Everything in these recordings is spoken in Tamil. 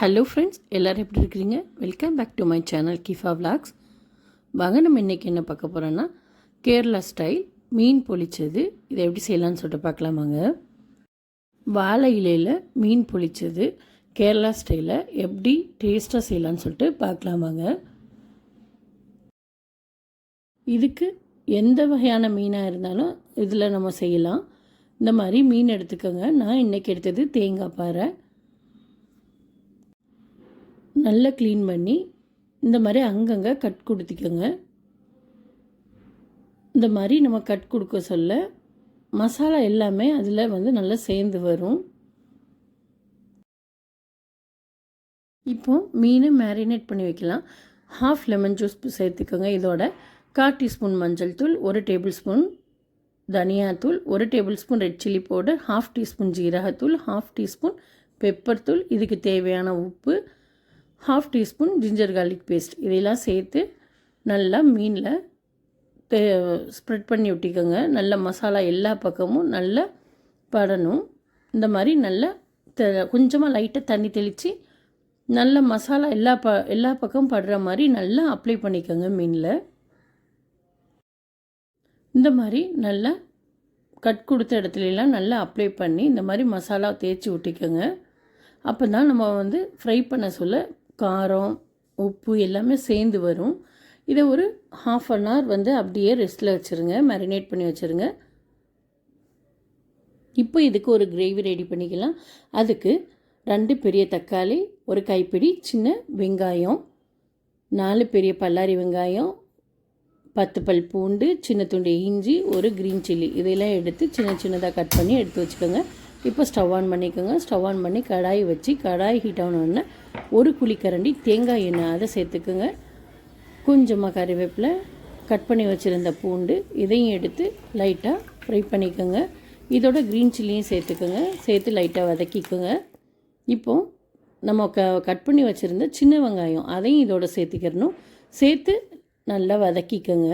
ஹலோ ஃப்ரெண்ட்ஸ் எல்லோரும் எப்படி இருக்கிறீங்க? Welcome back to my channel Kifa vlogs வாங்க நம்ம இன்றைக்கி என்ன பார்க்க போகிறோன்னா கேரளா ஸ்டைல் மீன் பொழிச்சது இதை எப்படி செய்யலான்னு சொல்லிட்டு பார்க்கலாமாங்க வாழை இலையில் மீன் பொழிச்சது கேரளா ஸ்டைலில் எப்படி டேஸ்ட்டாக செய்யலான்னு சொல்லிட்டு பார்க்கலாமாங்க இதுக்கு எந்த வகையான மீனாக இருந்தாலும் இதில் நம்ம செய்யலாம். இந்த மாதிரி மீன் எடுத்துக்கோங்க. நான் இன்றைக்கி எடுத்தது தேங்காய் பாறை. நல்லா க்ளீன் பண்ணி இந்த மாதிரி அங்கங்கே கட் கொடுத்துக்கோங்க. இந்த மாதிரி நம்ம கட் கொடுக்க சொல்ல மசாலா எல்லாமே அதில் வந்து நல்லா சேர்ந்து வரும். இப்போ மீனை மேரினேட் பண்ணி வைக்கலாம். ஹாஃப் லெமன் ஜூஸ் சேர்த்துக்கோங்க இதோட. கால் டீஸ்பூன் மஞ்சள் தூள் ஒரு டேபிள் ஸ்பூன் தனியாத்தூள் ஒரு tablespoon red chilli powder half teaspoon ஜீரகத்தூள் ஹாஃப் டீஸ்பூன் பெப்பர் தூள் இதுக்கு தேவையான உப்பு half teaspoon ginger garlic paste இதெல்லாம் சேர்த்து நல்லா மீனில் தே ஸ்ப்ரெட் பண்ணி விட்டிக்கோங்க நல்ல மசாலா எல்லா பக்கமும் நல்லா படணும். இந்த மாதிரி நல்லா த கொஞ்சமாக லைட்டாக தண்ணி தெளித்து நல்ல மசாலா எல்லா ப எல்லா பக்கமும் படுற மாதிரி நல்லா அப்ளை பண்ணிக்கோங்க மீனில். இந்த மாதிரி நல்லா கட் கொடுத்த இடத்துலலாம் நல்லா அப்ளை பண்ணி இந்த மாதிரி மசாலா தேய்ச்சி விட்டிக்கோங்க அப்போ தான் நம்ம வந்து ஃப்ரை பண்ண சொல்ல காரம் உப்பு எல்லாமே சேர்ந்து வரும். இதை ஒரு ஹாஃப் அன் ஹவர் வந்து அப்படியே ரெஸ்ட்டில் வச்சுருங்க. மேரினேட் பண்ணி வச்சுருங்க. இப்போ இதுக்கு ஒரு கிரேவி ரெடி பண்ணிக்கலாம். அதுக்கு ரெண்டு பெரிய தக்காளி ஒரு கைப்பிடி சின்ன வெங்காயம் நாலு பெரிய பல்லாரி வெங்காயம் பத்து பல் பூண்டு சின்ன துண்டு இஞ்சி ஒரு க்ரீன் சில்லி இதெல்லாம் எடுத்து சின்ன சின்னதாக கட் பண்ணி எடுத்து வச்சுக்கோங்க. இப்போ ஸ்டவ் ஆன் பண்ணிக்கோங்க. ஸ்டவ் ஆன் பண்ணி கடாய் வச்சு கடாய் ஹீட் ஆனோடனே ஒரு குழிக்கரண்டி தேங்காய் எண்ணெய் அதை சேர்த்துக்குங்க. கொஞ்சமாக கறிவேப்பிலை கட் பண்ணி வச்சுருந்த பூண்டு இதையும் எடுத்து லைட்டாக ஃப்ரை பண்ணிக்கோங்க. இதோட க்ரீன் சில்லியும் சேர்த்துக்கோங்க. சேர்த்து லைட்டாக வதக்கிக்கோங்க. இப்போது நம்ம க கட் பண்ணி வச்சுருந்த சின்ன வெங்காயம் அதையும் இதோட சேர்த்துக்கிறணும் சேர்த்து நல்லா வதக்கிக்கோங்க.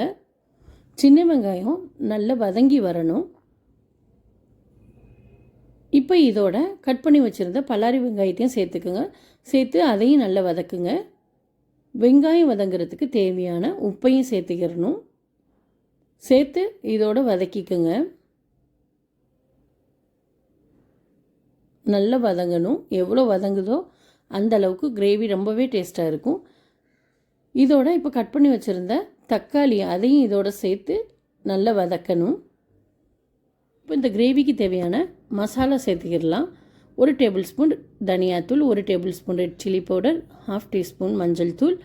சின்ன வெங்காயம் நல்லா வதங்கி வரணும். இப்போ இதோட கட் பண்ணி வச்சுருந்த பல்லாரி வெங்காயத்தையும் சேர்த்துக்குங்க. சேர்த்து அதையும் நல்லா வதக்குங்க. வெங்காயம் வதங்கிறதுக்கு தேவையான உப்பையும் சேர்த்துக்கிறணும் சேர்த்து இதோட வதக்கிக்குங்க. நல்லா வதங்கணும். எவ்வளோ வதங்குதோ அந்த அளவுக்கு கிரேவி ரொம்பவே டேஸ்ட்டாக இருக்கும். இதோட இப்போ கட் பண்ணி வச்சுருந்த தக்காளி அதையும் இதோட சேர்த்து நல்லா வதக்கணும். இப்போ இந்த கிரேவிக்கு தேவையான மசாலா சேர்த்துக்கிடலாம். ஒரு டேபிள் ஸ்பூன் தனியாத்தூள் ஒரு tablespoon red chilli powder half teaspoon மஞ்சள் தூள்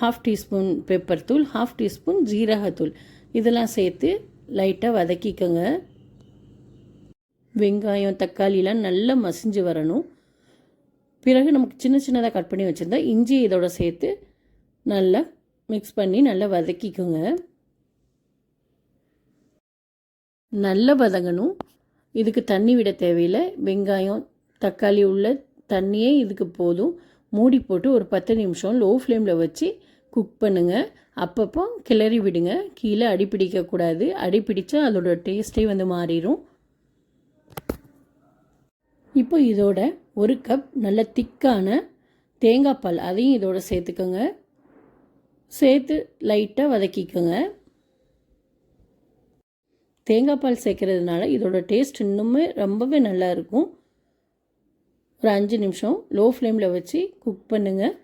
ஹாஃப் டீஸ்பூன் பெப்பர் தூள் ஹாஃப் டீஸ்பூன் ஜீரகத்தூள் இதெல்லாம் சேர்த்து லைட்டாக வதக்கிக்கோங்க. வெங்காயம் தக்காளிலாம் நல்லா மசிஞ்சு வரணும். பிறகு நமக்கு சின்ன சின்னதாக கட் பண்ணி வச்சுருந்தா இஞ்சி இதோட சேர்த்து நல்லா மிக்ஸ் பண்ணி நல்லா வதக்கிக்கோங்க. நல்லா வதங்கணும் இதுக்கு தண்ணி விட தேவையில்லை. வெங்காயம் தக்காளி உள்ள தண்ணியே இதுக்கு போதும். மூடி போட்டு ஒரு பத்து நிமிஷம் லோ ஃப்ளேமில் வச்சு குக் பண்ணுங்கள் அப்பப்போ கிளறி விடுங்க. கீழே அடி பிடிக்கக்கூடாது அடி பிடிச்சா அதோட டேஸ்ட்டே வந்து மாறிடும் இப்போ இதோட ஒரு கப் நல்ல திக்கான தேங்காய் பால் அதையும் இதோட சேர்த்துக்கோங்க. சேர்த்து லைட்டாக வதக்கிக்கோங்க. தேங்காய் பால் சேர்க்கறதுனால இதோட டேஸ்ட் இன்னுமே ரொம்பவே நல்லா இருக்கும். ஒரு அஞ்சு நிமிஷம் லோ ஃப்ளேமில் வச்சு குக் பண்ணுங்கள்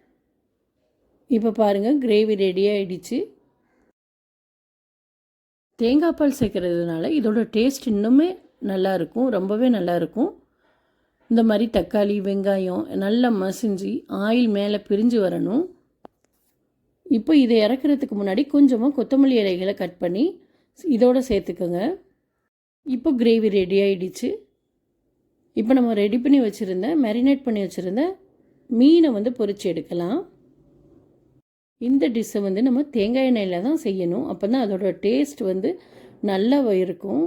இப்போ பாருங்கள் கிரேவி ரெடி ஆகிடுச்சு தேங்காய் பால் சேர்க்கறதுனால இதோட டேஸ்ட் இன்னுமே நல்லாயிருக்கும் ரொம்பவே நல்லாயிருக்கும் இந்த மாதிரி தக்காளி வெங்காயம் நல்லா மசிஞ்சு ஆயில் மேலே பிரிஞ்சு வரணும். இப்போ இதை இறக்குறதுக்கு முன்னாடி கொஞ்சமாக கொத்தமல்லி இலைகளை கட் பண்ணி இதோடு சேர்த்துக்கோங்க. இப்போ கிரேவி ரெடி ஆகிடுச்சு இப்போ நம்ம ரெடி பண்ணி வச்சுருந்த மேரினேட் பண்ணி வச்சுருந்த மீனை வந்து பொறிச்சு எடுக்கலாம். இந்த டிஷ்ஷை வந்து நம்ம தேங்காய் எண்ணெயில் தான் செய்யணும். அப்போ தான் அதோட டேஸ்ட் வந்து நல்லா இருக்கும்.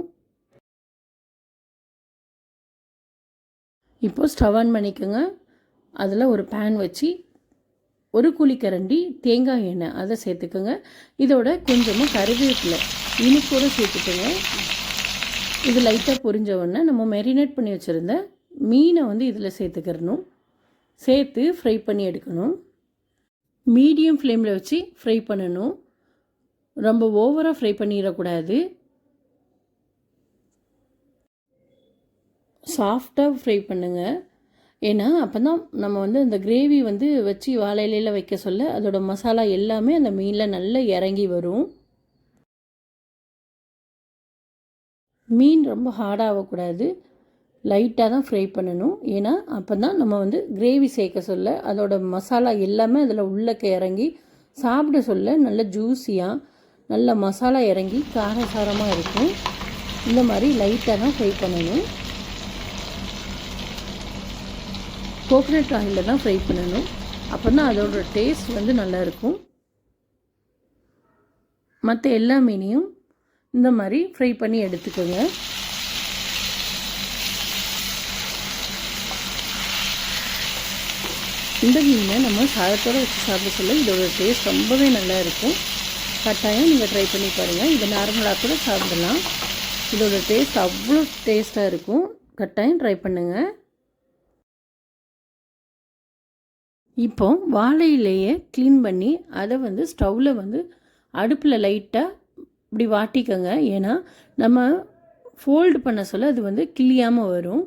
இப்போது ஸ்டவ் ஆன் பண்ணிக்கோங்க. அதில் ஒரு பேன் வச்சு ஒரு குழிக்கரண்டி தேங்காய் எண்ணெய் அதை சேர்த்துக்கோங்க. இதோட கொஞ்சமாக கருவேப்பிலை. இனிப்போடு சேர்த்துக்கோங்க இது லைட்டாக பொரிஞ்ச உடனே நம்ம மெரினேட் பண்ணி வச்சுருந்த மீனை வந்து இதில் சேர்த்துக்கிறணும். சேர்த்து ஃப்ரை பண்ணி எடுக்கணும். மீடியம் ஃப்ளேமில் வச்சு ஃப்ரை பண்ணணும். ரொம்ப ஓவராக ஃப்ரை பண்ணிடக்கூடாது. சாஃப்டாக ஃப்ரை பண்ணுங்கள் ஏன்னா அப்போ தான் நம்ம வந்து அந்த கிரேவி வந்து வச்சு வாழை இலையில் வைக்க சொல்ல அதோட மசாலா எல்லாமே அந்த மீனில் நல்லா இறங்கி வரும். மீன் ரொம்ப ஹார்டாகக்கூடாது லைட்டாக தான் ஃப்ரை பண்ணணும். ஏன்னா அப்போ தான் நம்ம வந்து கிரேவி சேர்க்க சொல்ல அதோட மசாலா எல்லாமே அதில் உள்ளக்க இறங்கி சாப்பிட சொல்ல நல்ல ஜூஸியாக நல்ல மசாலா இறங்கி காரசாரமாக இருக்கும். இந்த மாதிரி லைட்டாக தான் ஃப்ரை பண்ணணும். கோகனட் ஆயிலில் தான் ஃப்ரை பண்ணணும். அப்போ தான் அதோட டேஸ்ட் வந்து நல்லாயிருக்கும் மற்ற எல்லா மீனையும் இந்த மாதிரி ஃப்ரை பண்ணி எடுத்துக்கோங்க. இந்த மீனை நம்ம சாதத்தோடு வச்சு சாப்பிட சொல்ல இதோட டேஸ்ட் ரொம்பவே நல்லா இருக்கும். கட்டாயம் நீங்கள் ட்ரை பண்ணி பாருங்கள் இதை நார்மலாக கூட சாப்பிடலாம். இதோட டேஸ்ட் அவ்வளோ டேஸ்ட்டாக இருக்கும். கட்டாயம் ட்ரை பண்ணுங்கள் இப்போ வாழையிலேயே க்ளீன் பண்ணி அதை வந்து ஸ்டவ்வில் வந்து அடுப்பில் லைட்டாக இப்படி வாட்டிக்கோங்க. ஏன்னா நம்ம ஃபோல்டு பண்ண சொல்ல அது வந்து கிளியாமல் வரும்.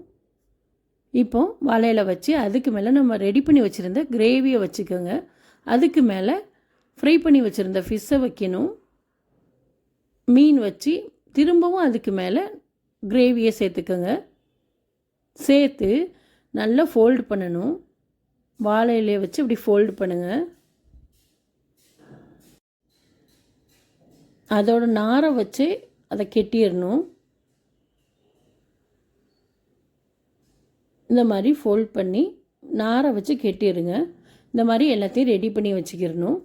இப்போ வலையில் வச்சு அதுக்கு மேலே நம்ம ரெடி பண்ணி வச்சுருந்த கிரேவியை வச்சுக்கோங்க. அதுக்கு மேலே ஃப்ரை பண்ணி வச்சுருந்த ஃபிஷ்ஷை வைக்கணும். மீன் வச்சு திரும்பவும் அதுக்கு மேலே கிரேவியை சேர்த்துக்கோங்க. சேர்த்து நல்லா ஃபோல்டு பண்ணணும். வாழையிலே வச்சு இப்படி ஃபோல்டு பண்ணுங்கள் அதோட நாரை வச்சு அதை கெட்டிடணும். இந்த மாதிரி ஃபோல்ட் பண்ணி நாரை வச்சு கெட்டிடுங்க. இந்த மாதிரி எல்லாத்தையும் ரெடி பண்ணி வச்சுக்கிடணும்.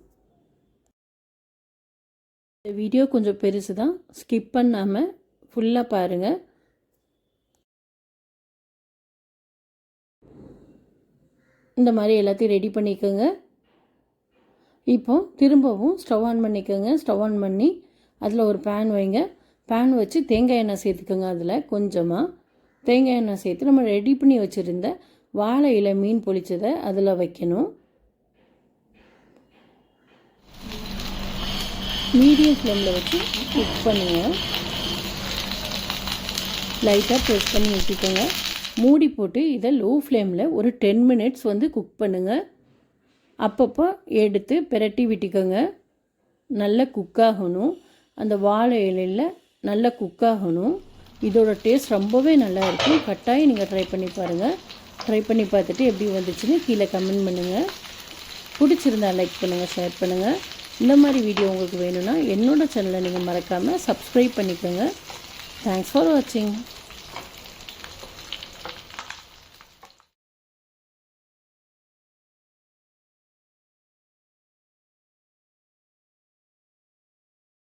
இந்த வீடியோ கொஞ்சம் பெருசு தான் ஸ்கிப் பண்ணாமல் ஃபுல்லாக பாருங்கள் இந்த மாதிரி எல்லாத்தையும் ரெடி பண்ணிக்கோங்க. இப்போ திரும்பவும் ஸ்டவ் ஆன் பண்ணிக்கோங்க. ஸ்டவ் ஆன் பண்ணி அதில் ஒரு பேன் வைங்க. பேன் வச்சு தேங்காய் எண்ணெய் சேர்த்துக்கோங்க அதில் கொஞ்சமாக தேங்காய் எண்ணெய் சேர்த்து நம்ம ரெடி பண்ணி வச்சுருந்த வாழை இலை மீன் பொளிச்சதை அதில் வைக்கணும். மீடியம் ஃப்ளேமில் வச்சு குக் பண்ணுங்க லைட்டாக ப்ரெஸ் பண்ணி ஊற்றிக்கோங்க மூடி போட்டு இதை லோ ஃப்ளேமில் ஒரு டென் மினிட்ஸ் வந்து குக் பண்ணுங்கள் அப்பப்போ எடுத்து பிரட்டி விட்டுக்கோங்க. நல்லா குக் ஆகணும். அந்த வாழை இலையில் நல்லா குக் ஆகணும். இதோட டேஸ்ட் ரொம்பவே நல்லா இருக்கும் கட்டாயம் நீங்கள் ட்ரை பண்ணி பாருங்கள் ட்ரை பண்ணி பார்த்துட்டு எப்படி வந்துச்சுன்னு கீழே கமெண்ட் பண்ணுங்கள் பிடிச்சிருந்தா லைக் பண்ணுங்கள் ஷேர் பண்ணுங்கள் இந்த மாதிரி வீடியோ உங்களுக்கு வேணும்னா என்னோடய சேனலை நீங்கள் மறக்காமல் சப்ஸ்கிரைப் பண்ணிக்கோங்க. தேங்க்ஸ் ஃபார் வாட்சிங்